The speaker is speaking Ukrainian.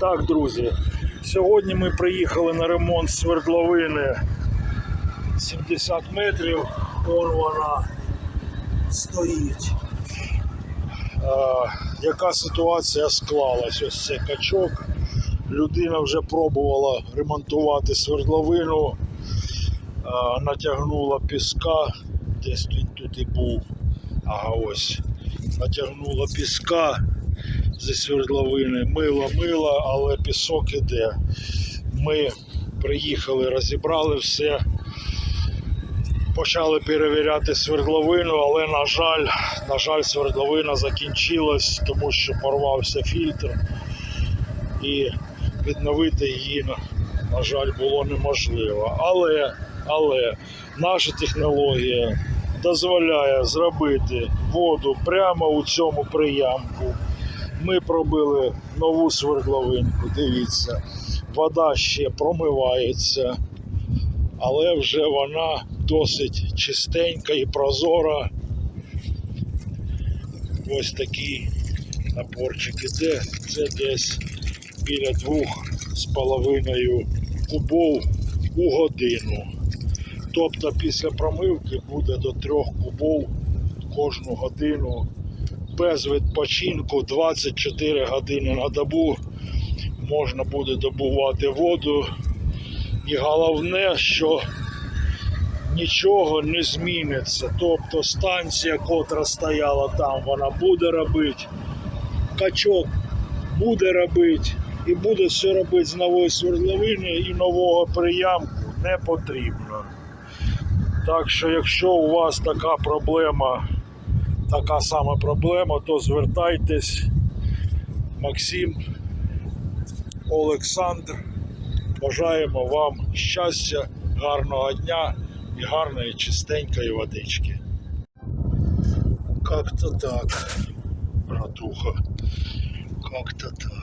Так, друзі, сьогодні ми приїхали на ремонт свердловини 70 метрів. Вон вона стоїть. Яка ситуація склалась? Ось це качок. Людина вже пробувала ремонтувати свердловину, натягнула піска, десь він тут і був. Ага, ось. Натягнула піска зі свердловини, мила, мила, але пісок іде. Ми приїхали, розібрали все, почали перевіряти свердловину, але, на жаль, на жаль, свердловина закінчилась, тому що порвався фільтр і відновити її, на жаль, було неможливо. Але, але наша технологія дозволяє зробити воду прямо у цьому приямку. Ми пробили нову свердловинку, дивіться, вода ще промивається, але вже вона досить чистенька і прозора. Ось такий напорчик іде. Це десь біля двох з половиною кубов у годину. Тобто після промивки буде до трьох кубов кожну годину без відпочинку 24 години на добу можна буде добувати воду. І головне, що нічого не зміниться. Тобто станція, котра стояла там, вона буде робити, качок буде робити і буде все робити з нової свердловини і нового приямку не потрібно. Так що, якщо у вас така проблема, така сама проблема, то звертайтесь. Максим, Олександр. Бажаємо вам щастя, гарного дня і гарної чистенької водички. Как-то так, братуха. Как-то так.